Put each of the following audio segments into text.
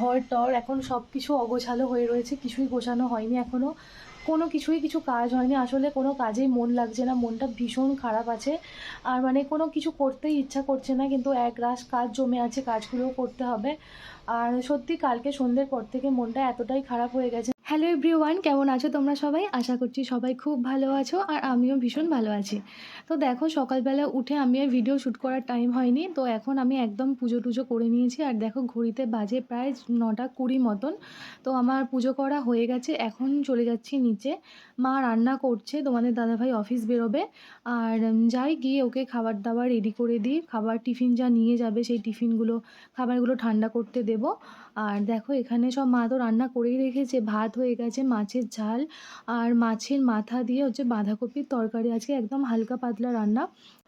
ঘর টর এখন সব কিছু অগোছালো হয়ে রয়েছে, কিছুই গোছানো হয়নি এখনও কোনো কিছুই কিছু কাজ হয়নি। আসলে কোনো কাজেই মন লাগছে না, মনটা ভীষণ খারাপ আছে। আর মানে কোনো কিছু করতেই ইচ্ছা করছে না, কিন্তু এক রাস কাজ জমে আছে, কাজগুলোও করতে হবে। আর সত্যি কালকে সন্ধ্যের পর থেকে মনটা এতটাই খারাপ হয়ে গেছে হ্যালো এভরিওয়ান কেমন আছো তোমরা সবাই? আশা করছি সবাই খুব ভালো আছো আর আমিও ভীষণ ভালো আছি। তো দেখো, সকালবেলা উঠে আমি আর ভিডিও শ্যুট করার টাইম হয়নি, তো এখন আমি একদম পুজো টুজো করে নিয়েছি। আর দেখো, ঘড়িতে বাজে প্রায় নটা কুড়ি মতন, তো আমার পুজো করা হয়ে গেছে, এখন চলে যাচ্ছি নিচে। মা রান্না করছে, তোমাদের দাদাভাই অফিস বেরোবে। আর যাই গিয়ে ওকে খাবার দাবার রেডি করে দিই, খাবার টিফিন যা নিয়ে যাবে সেই টিফিনগুলো খাবারগুলো ঠান্ডা করতে দেব। আর দেখো, এখানে সব মা তো রান্না করেই রেখেছে, ভাত হয়ে গেছে মাছের ঝাল। আর মাছের মাথা দিয়ে হচ্ছে বাঁধাকপির তরকারি। আজকে একদম হালকা পাতলা রান্না।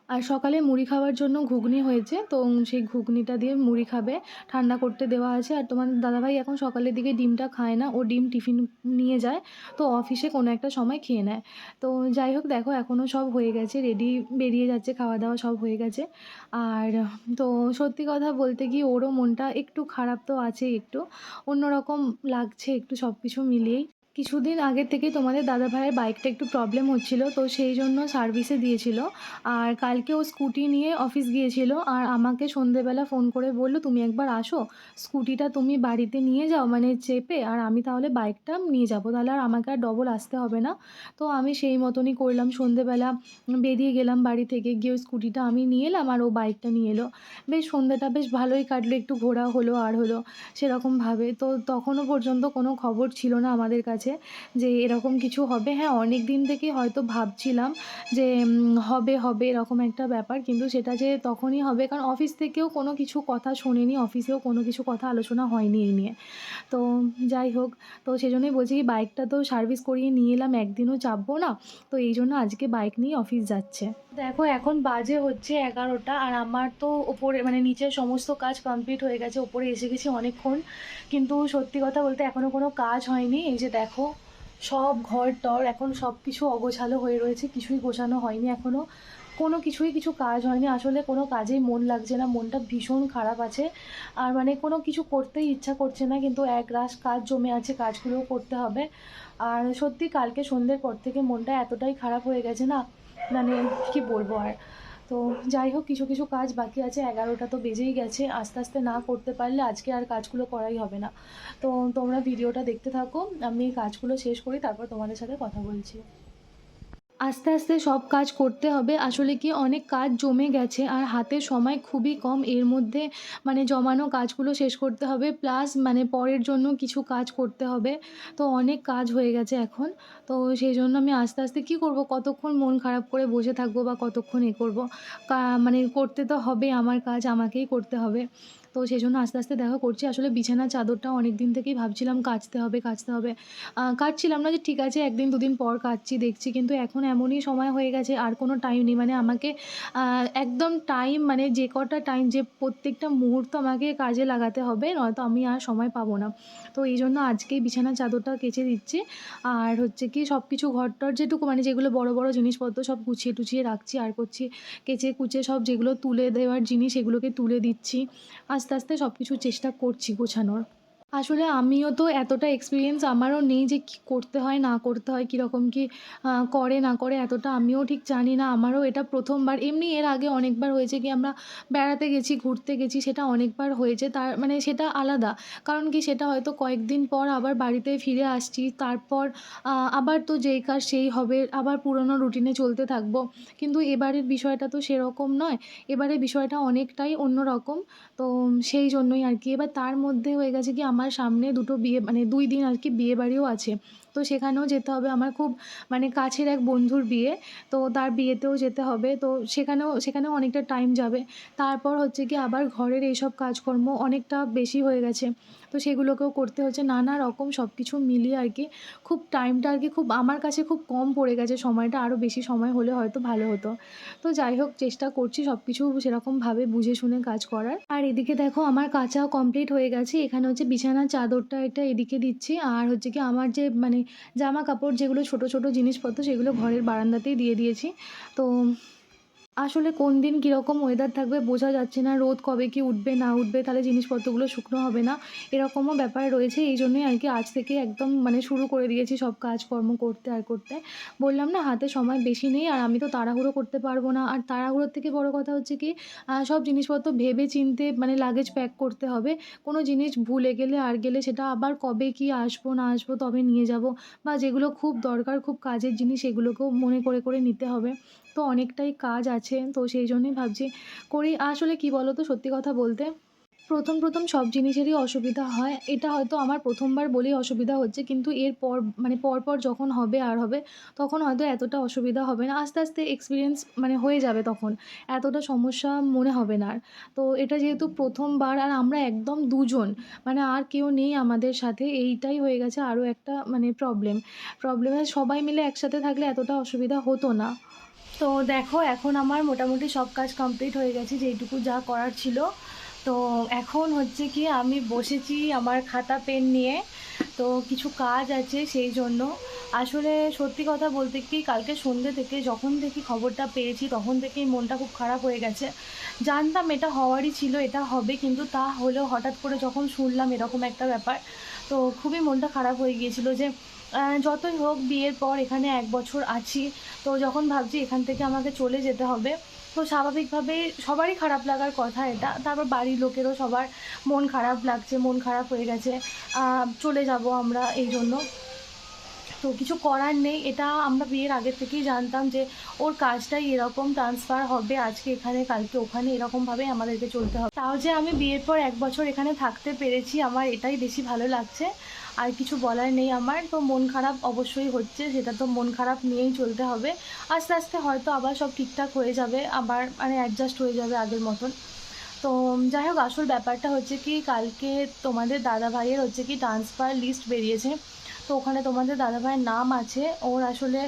আর সকালে মুড়ি খাওয়ার জন্য ঘুগনি হয়েছে, তো সেই ঘুগনিটা দিয়ে মুড়ি খাবে, ঠান্ডা করতে দেওয়া আছে। আর তোমার দাদাভাই এখন সকালের দিকে ডিমটা খায় না, ও ডিম টিফিন নিয়ে যায়, তো অফিসে কোনো একটা সময় খেয়ে নেয়। তো যাই হোক, দেখো এখনও সব হয়ে গেছে, রেডি বেরিয়ে যাচ্ছে, খাওয়া দাওয়া সব হয়ে গেছে। আর তো সত্যি কথা বলতে কি ওরও মনটা একটু খারাপ তো আছে একটু, অন্যরকম লাগছে একটু সব কিছু মিলিয়েই। কিছুদিন আগে থেকে তোমাদের দাদা ভাইয়ের বাইকটা একটু প্রবলেম হচ্ছিল, তো সেই জন্য সার্ভিসে দিয়েছিল। আর কালকে ও স্কুটি নিয়ে অফিস গিয়েছিল আর আমাকে সন্ধেবেলা ফোন করে বলল, তুমি একবার আসো স্কুটিটা তুমি বাড়িতে নিয়ে যাও মানে চেপে, আর আমি তাহলে বাইকটা নিয়ে যাব। তাহলে আর আমাকে আর ডবল আসতে হবে না। তো আমি সেই মতনই করলাম। সন্ধেবেলা বেরিয়ে গেলাম বাড়ি থেকে, গিয়ে স্কুটিটা আমি নিয়ে এলাম আর ও বাইকটা নিয়ে এলো। বেশ সন্ধ্যাটা বেশ ভালোই কাটলো, একটু ঘোরা হলো, আর হলো সেরকমভাবে। তো তখনও পর্যন্ত কোনো খবর ছিল না আমাদের কাছে। যে এরকম কিছু হবে। হ্যাঁ অনেক দিন থেকে হয়তো ভাবছিলাম যে হবে হবে এরকম একটা ব্যাপার। কিন্তু সেটা যে তখনই হবে, কারণ অফিস থেকেও কোনো কিছু কথা শোনেনি, অফিসেও কোনো কিছু কথা আলোচনা হয়নি এই নিয়ে। তো যাই হোক, তো সেজন্যই বলছি কি বাইকটা তো সার্ভিস করিয়ে নিয়ে এলাম, একদিনও চাপবো না। তো এই জন্য আজকে বাইক নিয়ে অফিস যাচ্ছে। দেখো, এখন বাজে হচ্ছে এগারোটা আর আমার তো ওপরে মানে নিচের সমস্ত কাজ কমপ্লিট হয়ে গেছে, ওপরে এসে গেছি অনেকক্ষণ। কিন্তু সত্যি কথা বলতে এখনও কোনো কাজ হয়নি। এই যে দেখো, সব ঘর টর, এখন সব কিছু অগোছালো হয়ে রয়েছে, কিছুই গোছানো হয়নি এখনও কোনো কিছুই কিছু কাজ হয়নি। আসলে কোনো কাজেই মন লাগছে না, মনটা ভীষণ খারাপ আছে। আর মানে কোনো কিছু করতেই ইচ্ছা করছে না, কিন্তু এক রাশ কাজ জমে আছে, কাজগুলোও করতে হবে। আর সত্যি কালকে সন্ধ্যের পর থেকে মনটা এতটাই খারাপ হয়ে গেছে না মানে কি বলব আর? তো যাই হোক, কিছু কিছু কাজ বাকি আছে, এগারোটা তো বেজেই গেছে, আস্তে আস্তে না করতে পারলে আজকে আর কাজগুলো করাই হবে না। তো তোমরা ভিডিওটা দেখতে থাকো, আমি কাজগুলো শেষ করি, তারপর তোমাদের সাথে কথা বলছি। আস্তে আস্তে সব কাজ করতে হবে। আসলে কি অনেক কাজ জমে গেছে আর হাতে সময় খুবই কম। এর মধ্যে মানে জমানো কাজগুলো শেষ করতে হবে। প্লাস মানে পরের জন্য কিছু কাজ করতে হবে। তো অনেক কাজ হয়ে গেছে এখন। তো সেই জন্য আমি আস্তে আস্তে কী করব? কতক্ষণ মন খারাপ করে বসে থাকব বা কতক্ষণ এ করব? মানে করতে তো হবে, আমার কাজ আমাকেই করতে হবে। তো সেই জন্য আস্তে আস্তে দেখা করছি। আসলে বিছানার চাদরটা অনেক দিন থেকেই ভাবছিলাম কাচতে হবে কাচতে হবে। কাচছিলাম না যে ঠিক আছে, একদিন দুদিন পর কাচছি দেখছি। কিন্তু এখন এমনই সময় হয়ে গেছে, আর কোনো টাইম নেই। মানে আমাকে একদম টাইম মানে যে কটা টাইম যে প্রত্যেকটা মুহূর্ত আমাকে কাজে লাগাতে হবে, নয়তো আমি আর সময় পাবো না। তো এই জন্য আজকেই বিছানার চাদরটা কেচে দিচ্ছি। আর হচ্ছে কি সব কিছু ঘরটর যেটুকু মানে যেগুলো বড় বড় জিনিসপত্র সব গুছিয়ে টুছিয়ে রাখছি, আর করছি। কেচে, কুচে সব যেগুলো তুলে দেওয়ার জিনিস, সেগুলোকে তুলে দিচ্ছি। আস্তে আস্তে সব কিছু চেষ্টা করছি গোছানোর। আসলে আমিও তো এতটা এক্সপিরিয়েন্স আমারও নেই যে কী করতে হয়, না করতে হয়, কীরকম কী করে, না করে এতটা আমিও ঠিক জানি না। আমারও এটা প্রথমবার, এমনি এর আগে অনেকবার হয়েছে কি আমরা বেড়াতে গেছি, ঘুরতে গেছি, সেটা অনেকবার হয়েছে, তার মানে সেটা আলাদা। কারণ কি সেটা হয়তো কয়েকদিন পর আবার বাড়িতে ফিরে আসছি, তারপর আবার তো যেই কাজ সেই হবে, আবার পুরনো রুটিনে চলতে থাকব। কিন্তু এবারের বিষয়টা তো সেরকম নয় এবারে বিষয়টা অনেকটাই অন্যরকম। তো সেই জন্যই আর কি। এবার তার মধ্যে হয়ে গেছে কি আমার সামনে দুটো বিয়ে মানে দুই দিন আর কি বিয়ে বাড়িও আছে। তো সেখানেও যেতে হবে। আমার খুব মানে কাছের এক বন্ধুর বিয়ে, তো তার বিয়েতেও যেতে হবে। তো সেখানেও সেখানেও অনেকটা টাইম যাবে। তারপর হচ্ছে কি আবার ঘরের এইসব কাজকর্ম অনেকটা বেশি হয়ে গেছে। তো সেগুলোকেও করতে হচ্ছে। নানা রকম সব কিছু মিলিয়ে আর কি খুব টাইমটা আর কি খুব, আমার কাছে খুব কম পড়ে গেছে। সময়টা আরও বেশি সময় হলে হয়তো ভালো হতো। তো যাই হোক, চেষ্টা করছি সব কিছু সেরকমভাবে বুঝে শুনে কাজ করার। আর এদিকে দেখো আমার কাঁচাও কমপ্লিট হয়ে গেছে। এখানে হচ্ছে বিছানার চাদরটা এটা এদিকে দিচ্ছি। আর হচ্ছে কি আমার যে মানে জামা কাপড় যেগুলো ছোট ছোট জিনিসপত্র সেগুলো ঘরের বারান্দাতেই দিয়ে দিয়েছি। তো আসলে কোন দিন কীরকম ওয়েদার থাকবে বোঝা যাচ্ছে না, রোদ কবে কি উঠবে, না উঠবে, তাহলে জিনিসপত্রগুলো শুকনো হবে না, এরকমও ব্যাপার রয়েছে, এই জন্যই আর কি আজ থেকে একদম মানে শুরু করে দিয়েছি সব কাজকর্ম করতে আর করতে। বললাম না হাতে সময় বেশি নেই আর আমি তো তাড়াহুড়ো করতে পারব না, আর তাড়াহুড়োর থেকে বড় কথা হচ্ছে কি সব জিনিসপত্র ভেবে চিনতে মানে লাগেজ প্যাক করতে হবে, কোনো জিনিস ভুলে গেলে আর গেলে সেটা আবার কবে কি আসব, না আসব, তবে নিয়ে যাব, বা যেগুলো খুব দরকার, খুব কাজের জিনিস এগুলোকেও মনে করে করে নিতে হবে। তো অনেকটাই কাজ আছে। তো সেই জন্যই ভাবছি করি। আসলে কি বলো তো সত্যি কথা বলতে প্রথম প্রথম সব জিনিসেরই অসুবিধা হয়। এটা হয়তো আমার প্রথমবার বলেই অসুবিধা হচ্ছে। কিন্তু এরপর মানে পরপর যখন হবে আর হবে, তখন হয়তো এতটা অসুবিধা হবে না। আস্তে আস্তে এক্সপিরিয়েন্স মানে হয়ে যাবে তখন। এতটা সমস্যা মনে হবে না আর। তো এটা যেহেতু প্রথমবার আর আমরা একদম দুজন মানে আর কেউ নেই আমাদের সাথে, এইটাই হয়ে গেছে আরও একটা মানে প্রবলেম প্রবলেমে সবাই মিলে একসাথে থাকলে এতটা অসুবিধা হতো না। তো দেখো, এখন আমার মোটামুটি সব কাজ কমপ্লিট হয়ে গেছে, যেইটুকু যা করার ছিল। তো এখন হচ্ছে কি, আমি বসেছি আমার খাতা, পেন নিয়ে। তো কিছু কাজ আছে সেই জন্য। আসলে সত্যি কথা বলতে কি, কালকে সন্ধ্যে থেকে যখন থেকে খবরটা পেয়েছি, তখন থেকেই মনটা খুব খারাপ হয়ে গেছে। জানতাম এটা হওয়ারই ছিল, এটা হবে, কিন্তু তা হলেও হঠাৎ করে যখন শুনলাম এরকম একটা ব্যাপার, তো খুবই মনটা খারাপ হয়ে গিয়েছিল যে যতই হোক বিয়ের পর এখানে এক বছর আছি, তো যখন ভাবছি এখান থেকে আমাকে চলে যেতে হবে, তো স্বাভাবিকভাবেই সবারই খারাপ লাগার কথা এটা। তারপর বাড়ির লোকেরও সবার মন খারাপ লাগছে, মন খারাপ হয়ে গেছে চলে যাব আমরা এই জন্য। তো কিছু করার নেই, এটা আমরা বিয়ের আগে থেকেই জানতাম যে ওর কাজটাই এরকম ট্রান্সফার হবে, আজকে এখানে, কালকে ওখানে, এরকমভাবেই আমাদেরকে চলতে হবে। তাও যে আমি বিয়ের পর এক বছর এখানে থাকতে পেরেছি, আমার এটাই বেশি ভালো লাগছে। আর কিছু বলার নেই আমার, তো মন খারাপ অবশ্যই হচ্ছে, সেটা তো মন খারাপ নিয়েই চলতে হবে। আস্তে আস্তে হয়তো আবার সব ঠিকঠাক হয়ে যাবে, আবার মানে অ্যাডজাস্ট হয়ে যাবে আগের মতন। তো যাই হোক, আসল ব্যাপারটা হচ্ছে কি, কালকে তোমাদের দাদা ভাইয়ের হচ্ছে কি ট্রান্সফার লিস্ট বেরিয়েছে। তো ওখানে তোমাদের দাদা ভাইয়ের নাম আছে। ওর আসলে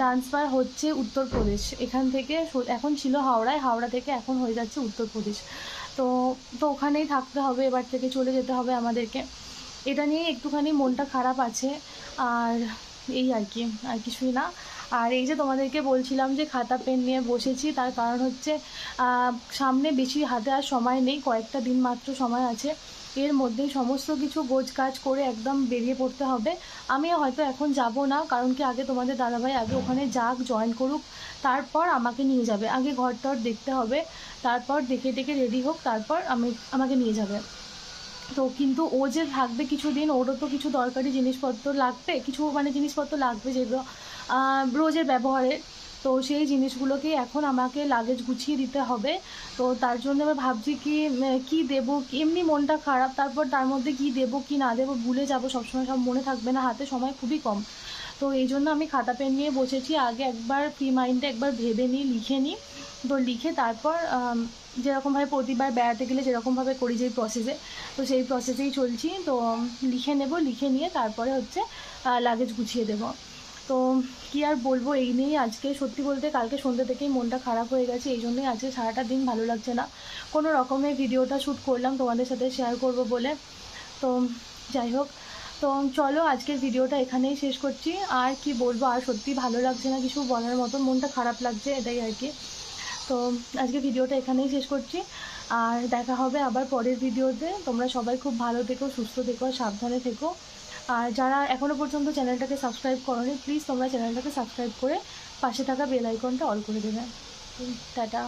ট্রান্সফার হচ্ছে উত্তরপ্রদেশ। এখান থেকে এখন ছিল হাওড়ায়, হাওড়া থেকে এখন হয়ে যাচ্ছে উত্তরপ্রদেশ। তো তো ওখানেই থাকতে হবে, এবার থেকে চলে যেতে হবে আমাদেরকে। এটা নিয়ে একটুখানি মনটা খারাপ আছে, আর এই আর কি, আর কিছুই না। আর এই যে তোমাদেরকে বলছিলাম যে খাতা, পেন নিয়ে বসেছি, তার কারণ হচ্ছে সামনে বেশি হাতে আর সময় নেই, কয়েকটা দিন মাত্র সময় আছে। এর মধ্যেই সমস্ত কিছু গোজ কাজ করে একদম বেরিয়ে পড়তে হবে। আমি হয়তো এখন যাব না, কারণ কি আগে তোমাদের দাদাভাই আগে ওখানে যাক জয়েন করুক, তারপর আমাকে নিয়ে যাবে। আগে ঘর টর দেখতে হবে, তারপর দেখে দেখে রেডি হোক, তারপর আমি, আমাকে নিয়ে যাবে। তো কিন্তু ও যে থাকবে কিছুদিন, ওরও তো কিছু দরকারি জিনিসপত্র লাগবে, কিছু মানে জিনিসপত্র লাগবে যেগুলো রোজের ব্যবহারের তো সেই জিনিসগুলোকে এখন আমাকে লাগেজ গুছিয়ে দিতে হবে। তো তার জন্য আমি ভাবছি কি কি দেবো? এমনি মনটা খারাপ, তারপর তার মধ্যে কি দেবো, কি না দেবো, ভুলে যাব, সবসময় সব মনে থাকবে না, হাতে সময় খুবই কম। তো এই জন্য আমি খাতা পেন নিয়ে বসেছি, আগে একবার ফ্রি মাইন্ডে একবার ভেবে নিই, লিখে নিই। তো লিখে তারপর যেরকমভাবে প্রতিবার বেড়াতে গেলে যেরকমভাবে করি যে প্রসেসে তো সেই প্রসেসেই চলছি, তো লিখে নেব, লিখে নিয়ে তারপরে হচ্ছে লাগেজ গুছিয়ে দেবো। তো কি আর বলব, এই নিয়েই আজকে সত্যি বলতে কালকে সন্ধ্যে থেকেই মনটা খারাপ হয়ে গেছে, এই জন্যই আজকে সারাটা দিন ভালো লাগছে না। কোনো রকমের ভিডিওটা শ্যুট করলাম তোমাদের সাথে শেয়ার করব বলে। তো যাই হোক, তো চলো আজকের ভিডিওটা এখানেই শেষ করছি। আর কি বলব, আর সত্যি ভালো লাগছে না কিছু বলার মতো মনটা খারাপ লাগছে এটাই আর কি। তো আজকে ভিডিওটা এখানেই শেষ করছি। আর দেখা হবে আবার পরের ভিডিওতে। তোমরা সবাই খুব ভালো থেকো, সুস্থ থেকো সাবধানে থেকো। আর যারা এখনও পর্যন্ত চ্যানেলটাকে সাবস্ক্রাইব করোনি প্লিজ তোমরা চ্যানেলটাকে সাবস্ক্রাইব করে পাশে থাকা বেল আইকনটা অল করে দেবে। টাটা।